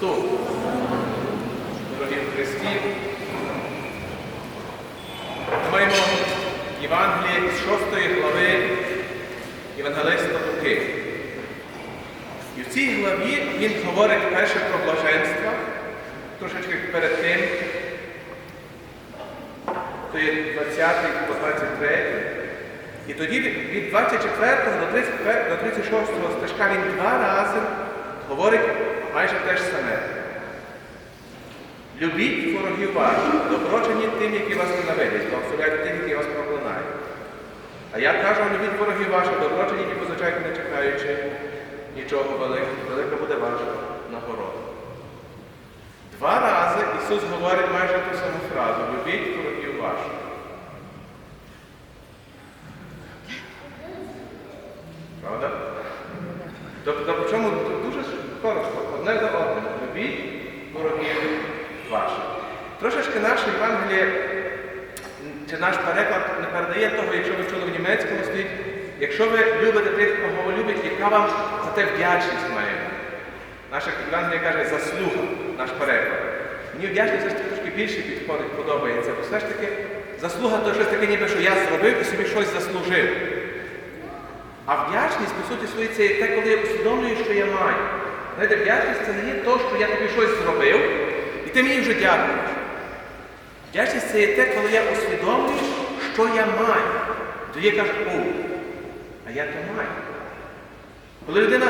Христу. Дорогі Христі. Ми маємо Євангеліє з 6 глави Євангелиста Луки. І в цій главі він говорить перше про блаженство, трошечки перед тим, то є 20 по 23. І тоді від від 24 до 35 до 36 стежка він два рази говорить майже те ж саме. Любіть ворогів ваших, доброчині тим, які вас ненавидять, благословляйте тим, які вас проклинають. А я кажу, любіть ворогів ваших, доброчині і позичайте, не чекаючи нічого великого, велика буде ваша нагорода. Два рази Ісус говорить майже ту саму фразу любіть ворогів ваших. Правда? Тобто, чому дуже коротко, одне за одним. Любіть ворогів ваших. Наше Євангеліє, чи наш переклад не передає того, якщо ви чули в німецькому стоїть, якщо ви любите тих, кого ви любите, яка вам за те вдячність має. Наша Євангелія каже заслуга, наш переклад. Мені вдячність все ж таки трошки більше підходить, подобається, бо все ж таки заслуга то щось таке, ніби що я зробив і собі щось заслужив. А вдячність, по суті, своїй, це те, коли я усвідомлюю, що я маю. Знаєте, вдячність це не є то, що я тобі щось зробив, і ти мені вже дякуєш. Вдячність це є те, коли я усвідомлюю, що я маю. Тоді я кажу, о, а я то маю. Коли людина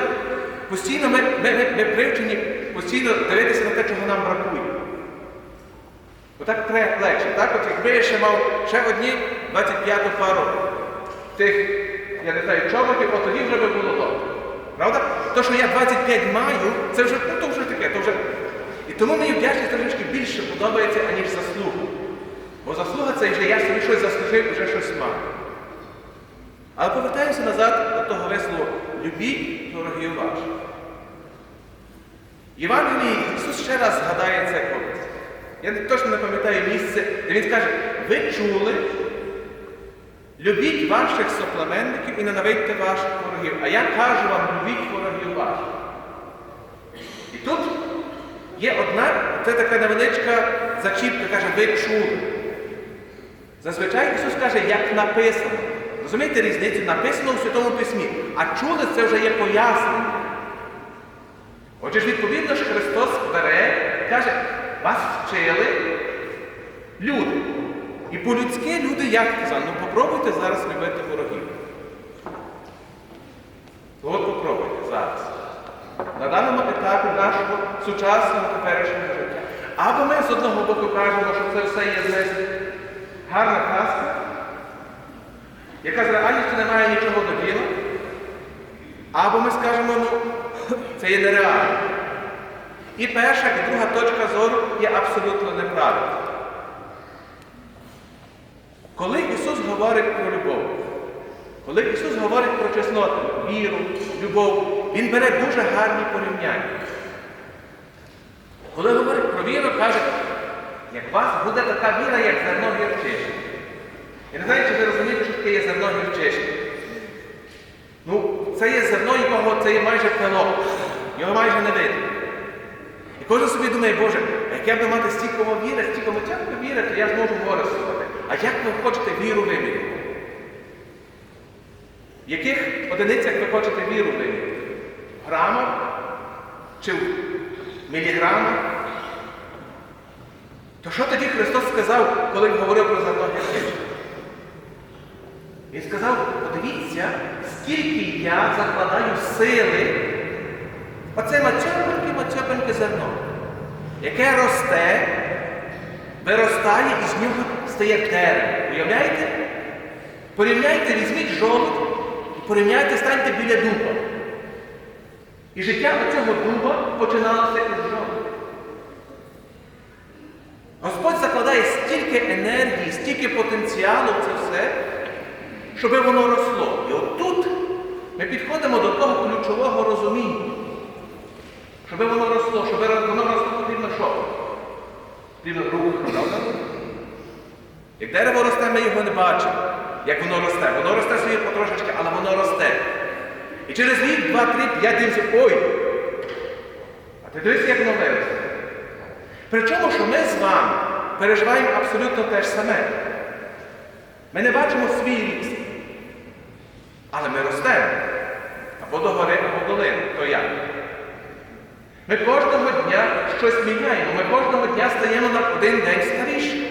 постійно ми, ми, ми, ми привчені постійно дивитися на те, чого нам бракує. Отак треба легше. Так? От якби я ще мав ще одні 25 пару тих, я не знаю, чоботів, от тоді вже би було добре. Правда? То, що я 25 маю, це вже, ну, то вже таке, то вже. І тому мені вдячність трошечки більше подобається, аніж заслуга. Бо заслуга це вже я собі щось заслужив, вже щось маю. Але повертаємося назад до того вислову любіть ворогів ваших. Євангелії Ісус ще раз згадає це колись. Я точно не пам'ятаю місце, де Він каже, ви чули, любіть ваших соплеменників і ненавидьте ваших ворогів. А я кажу вам, любіть ворогів ваших. І тут є одна, це така невеличка зачіпка, каже, ви чули. Зазвичай Ісус каже, як написано. Розумієте різницю? Написано у Святому Письмі. А чули це вже є пояснення. Отже ж, відповідно ж Христос бере і каже, вас вчили люди. І по-людськи люди як казали, ну попробуйте зараз любити ворогів. От попробуйте зараз. На даному етапі нашого сучасного теперішнього життя. Або ми з одного боку кажемо, що це все є знаєш, гарна казка, яка з реальністю не має нічого до діла. Або ми скажемо, ну, це є нереально. І перша, і друга точка зору є абсолютно неправильна. Коли Ісус говорить про любов, коли Ісус говорить про чесноту, віру, любов, Він бере дуже гарні порівняння. Коли говорить про віру, каже, як у вас буде така віра, як зерно гірчишні. Я не знаю, чи ви розумієте, що таке є зерно гірчишні. Ну, це є зерно, якого це є майже пилок. Його майже не видно. І кожен собі думає, Боже, а як буду мати стільки віри, стільки як ви вірите, я зможу виростувати. А як ви хочете віру виміряти? В яких одиницях ви хочете віру виміряти? В грамах? Чи в міліграмах? То що тоді Христос сказав, коли він говорив про зерно гірчичне? Він сказав, подивіться, скільки я закладаю сили. Оце мацьопеньке, мацьопеньке зерно, яке росте, виростає і з нього стає дерево. Уявляєте? Порівняйте, візьміть і порівняйте, станьте біля дуба. І життя оцього дуба починалося із Господь закладає стільки енергії, стільки потенціалу в це все, щоб воно росло. І от тут ми підходимо до того ключового розуміння. Щоб воно росло, щоб воно росло, потрібно що? Потрібно рух, правда? Як дерево росте, ми його не бачимо. Як воно росте. Воно росте собі потрошечки, але воно росте. І через рік, два, три, п'ять дивимося, ой! А ти дивись, як воно виросло. Причому, що ми з вами переживаємо абсолютно те ж саме. Ми не бачимо свій ріст. Але ми ростемо. Або до гори, або в долину. То як? Ми кожного дня щось міняємо. Ми кожного дня стаємо на один день старіші.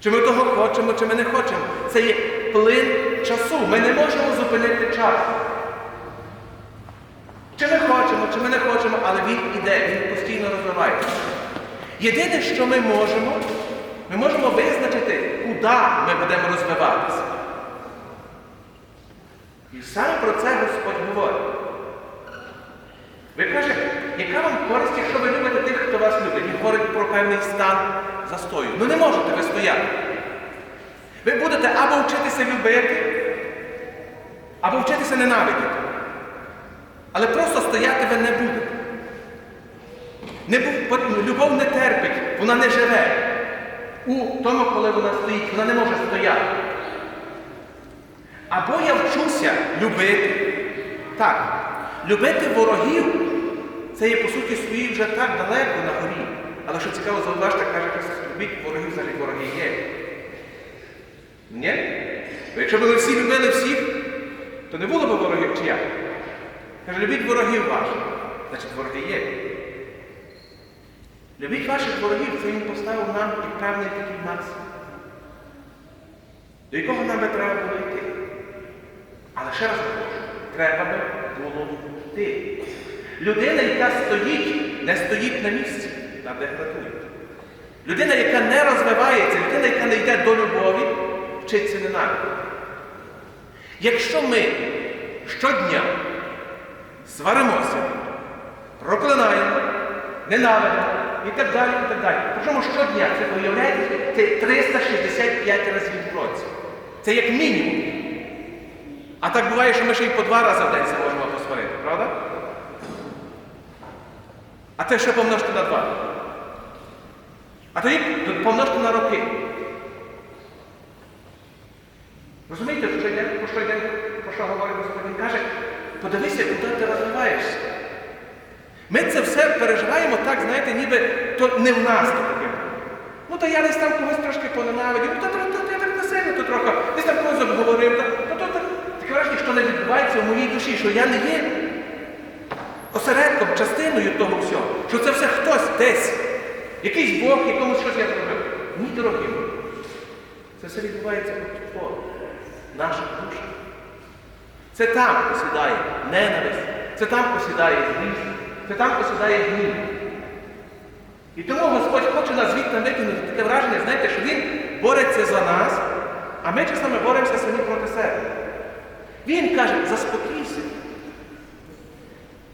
Чи ми того хочемо, чи ми не хочемо. Це є плин часу. Ми не можемо зупинити час. Чи ми хочемо, чи ми не хочемо, але він іде, він постійно розвивається. Єдине, що ми можемо, ми можемо визначити, куди ми будемо розвиватися. І саме про це Господь говорить. Ви кажете, яка вам користь, якщо ви любите тих, хто вас любить? Він говорить про певний стан застою. Ну не можете ви стояти. Ви будете або вчитися любити, або вчитися ненавидіти. Але просто стояти ви не будете. Не, бу- бо любов не терпить, вона не живе. У тому, коли вона стоїть, вона не може стояти. Або я вчуся любити. Так, любити ворогів це є по суті своїй вже так далеко на горі. Але що цікаво, зауважте, каже, Христос, любіть ворогів, значить вороги є. Ні? Бо якщо б всі любили всіх, то не було б ворогів чи як? Каже, любіть ворогів ваших, значить вороги є. Любіть ваших ворогів, це він поставив нам і певний такий нас. До якого нам би треба було йти? Але ще раз кажу, треба би було йти. Людина, яка стоїть, не стоїть на місці, там де гратує. Людина, яка не розвивається, людина, яка не йде до любові, вчиться ненавидіти. Якщо ми щодня сваримося, проклинаємо, ненавидимо і так далі, і так далі. Причому щодня це виявляється це 365 разів в році. Це як мінімум. А так буває, що ми ще й по два рази в день це можемо посварити, правда? А це ще помножте на два. А тоді помножте на роки. Розумієте, що йде, про що йде, про що говорить Господь? Він каже, подивися, куди ти розвиваєшся. Ми це все переживаємо так, знаєте, ніби то не в нас таке. Ну, то я десь там когось трошки поненавидів, ну, то, то, то, я так не сильно, то трохи, десь там когось обговорив, то, то, то, таке враження, що не відбувається в моїй душі, що я не є осередком, частиною того всього, що це все хтось десь, якийсь Бог, якомусь щось я зробив. Ні, дорогі. Це все відбувається в наших душах. Це там посідає ненависть, це там посідає злість, це там посідає гнів. І тому Господь хоче нас звідти викинути таке враження, знаєте, що Він бореться за нас, а ми часами боремося самі проти себе. Він каже, заспокійся.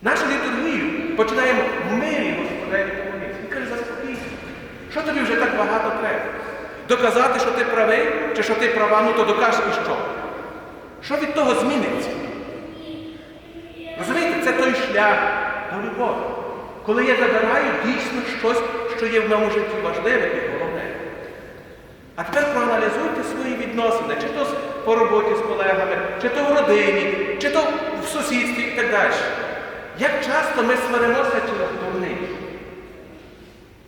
Нашу літургію починаємо в мирі Господеві помолитися. Він каже, заспокійся. Що тобі вже так багато треба? Доказати, що ти правий, чи що ти права, ну то докажи і що. Що від того зміниться? Розумієте, це той шлях до. Коли я забираю дійсно щось, що є в моєму житті важливе і головне. А тепер проаналізуйте свої відносини, чи то по роботі з колегами, чи то в родині, чи то в сусідстві і так далі. Як часто ми сваримося через дурниць?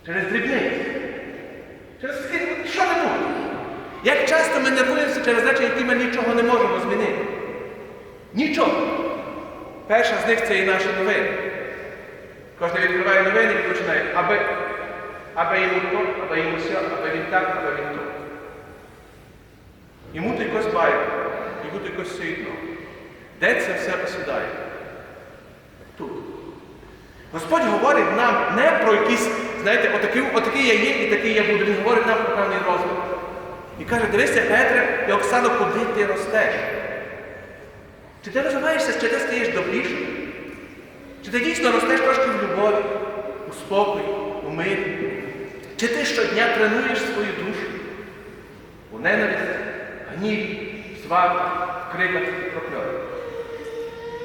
Через дрібниць? Через що-небудь? Як часто ми нервуємося через речі, які ми нічого не можемо змінити? Нічого. Перша з них це і наші новини. Кожен відкриває новини і починає, аби, аби йому то, аби йому все, аби він так, аби він то. Йому то якось байка, йому то якось світло. Де це все осідає? Тут. Господь говорить нам не про якісь, знаєте, отакий, отакий я є і такий я буду. Він говорить нам про певний розвиток. І каже, дивися, Петре і Оксано, куди ти ростеш? Чи ти розвиваєшся, чи ти стаєш добрішим? Чи ти дійсно ростеш трошки в любові, у спокої, у мирі? Чи ти щодня тренуєш свою душу у ненависті, гніві, сварках, криках прокльонах?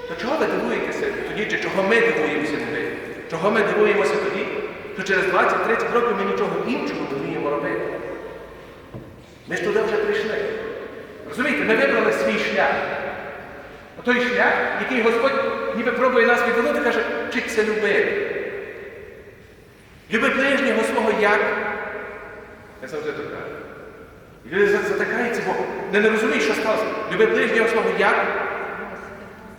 То чого ви дивуєтеся тоді, чи чого ми дивуємося тоді? Чого ми дивуємося тоді, що через 20-30 років ми нічого іншого не вміємо робити? Ми ж туди вже прийшли. Розумієте, ми вибрали свій шлях. Той шлях, який Господь ніби пробує нас відвернути, каже, вчиться любити. Люби ближнього свого як. Я завжди так. І люди за- затикаються, бо не, не розуміють, що сталося. Люби ближнього свого як?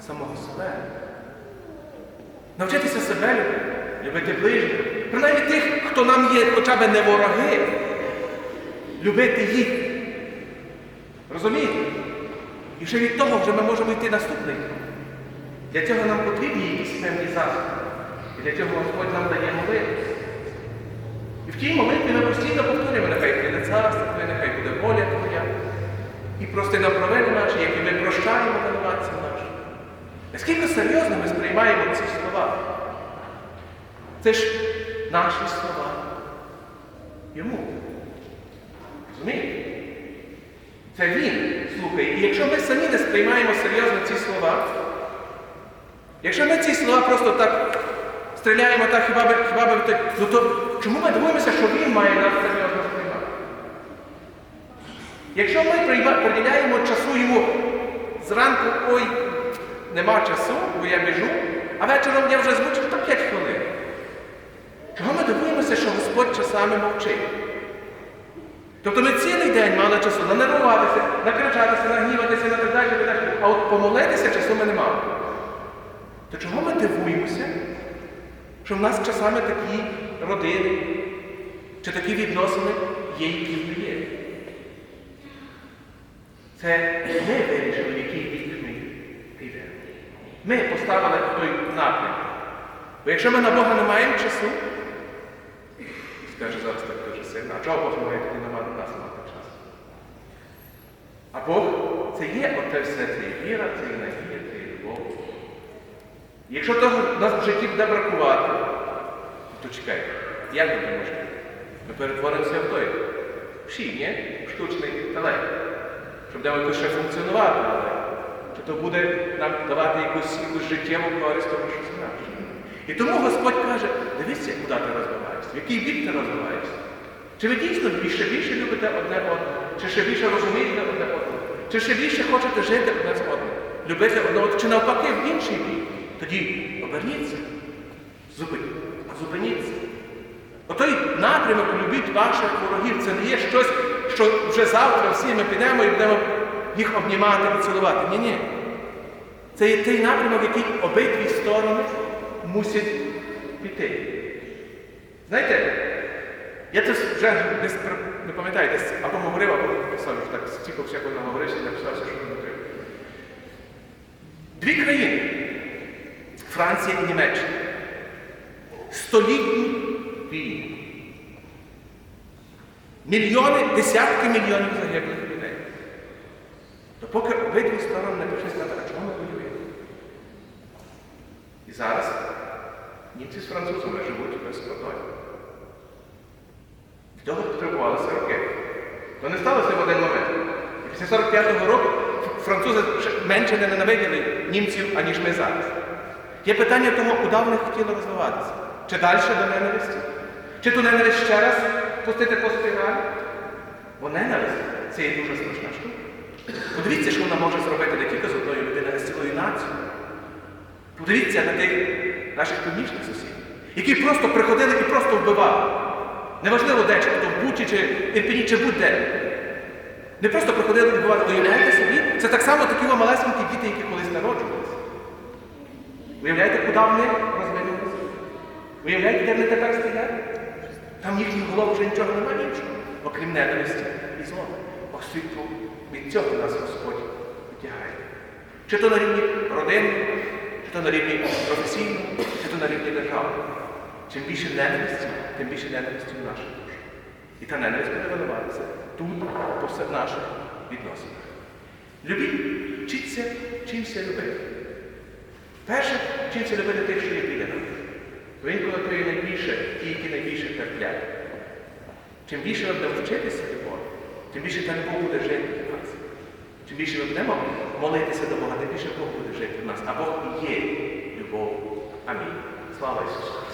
Самого себе. Навчитися себе любити, любити ближнього. Принаймні тих, хто нам є хоча б не вороги. Любити їх. Розумієте? І вже від того вже ми можемо йти наступний. Для цього нам потрібні якісь певні засоби. І для цього Господь нам дає молитву. І в тій молитві ми постійно повторюємо, нехай прийде царство Твоє, нехай буде воля Твоя. І прости нам провини наші, які ми прощаємо винуватцям нашим. Наскільки серйозно ми сприймаємо ці слова? Це ж наші слова. Йому. Розумієте? Це він слухає. І якщо ми самі не сприймаємо серйозно ці слова, якщо ми ці слова просто так стріляємо, так хіба би, хіба би так, ну то чому ми дивуємося, що він має нас серйозно сприймати? Якщо ми приділяємо часу йому зранку, ой, нема часу, бо я біжу, а вечором я вже звучу так 5 хвилин. Чого ми дивуємося, що Господь часами мовчить? Тобто ми цілий день мали часу нанервуватися, накричатися, нагніватися, на так далі. А от помолитися часу ми не мали. То чого ми дивуємося, що в нас часами такі родини чи такі відносини є, які є? Це ми вирішили, який бік ми підемо. Ми поставили той напрямок. Бо якщо ми на Бога не маємо часу, скаже зараз так дуже сильно, а чого Бог має тоді немає на нас мати часу? А Бог це є оте це є віра, це є надія, це є любов. Якщо того нас в житті буде бракувати, то чекайте, як ми можемо? Ми перетворимося в той. Всі, ні? Штучний інтелект. Щоб де якось ще функціонувати, але чи то буде нам давати якусь, якусь життєву користь, тому що це. І тому Господь каже, дивіться, куди ти розвиваєшся, в який бік ти розвиваєшся. Чи ви дійсно більше більше любите одне одного, чи ще більше розумієте одне одного, чи ще більше хочете жити одне з одним, любити одного, чи навпаки в інший бік. Тоді оберніться, зупиніть, зупиніться. Отой напрямок любіть ваших ворогів, це не є щось, що вже завтра всі ми підемо і будемо їх обнімати і цілувати. Ні, ні. Це є той напрямок, який обидві сторони мусять піти. Знаєте, я це вже десь не пам'ятаю, десь або говорив, або що так стільки всякого наговорився і написався, що не треба. Дві країни Франція і Німеччина. Столітні війни. Мільйони, десятки мільйонів загиблих людей. То поки обидві сторони не пішли сказати, а чому ми воюємо? І зараз німці з французами живуть без кордонів. Того потребувалися роки. То не сталося в один момент. І після 45-го року французи менше не ненавиділи німців, аніж ми зараз. Є питання того, куди вони хотіли розвиватися. Чи далі до ненависті? Чи ту ненависть ще раз пустити по спіралі? Бо ненависть це є дуже страшна штука. Подивіться, що вона може зробити не тільки з одною людиною, а з цілою нацією. Подивіться на тих наших північних сусідів, які просто приходили і просто вбивали. Неважливо де, чи то в Бучі, чи Ірпіні, чи будь-де. Не просто приходили і вбивали. Уявляєте собі? Це так само такі малесенькі діти, які колись народжувалися. Уявляєте, куди вони розвинулися? Уявляєте, де вони тепер стоять? Там в їхніх головах вже нічого немає іншого, окрім ненависті і зла. Освіту від цього нас Господь витягає. Чи то на рівні родини, чи то на рівні професійному, чи то на рівні держави. Чим більше ненависті, тим більше ненависті в наших душах. І та ненависть буде виливатися тут, по всіх наших відносинах. Любіть, вчіться, чимся любити. Перше, вчіться любити тих, що є біля нас. Бо інколи то найбільше, ті, які найбільше терплять. Чим більше ми будемо вчитися любові, тим більше та любов буде жити в нас. Чим більше ми будемо молитися до Бога, тим більше Бог буде жити в нас. А Бог і є любов. Амінь. Слава Ісусу!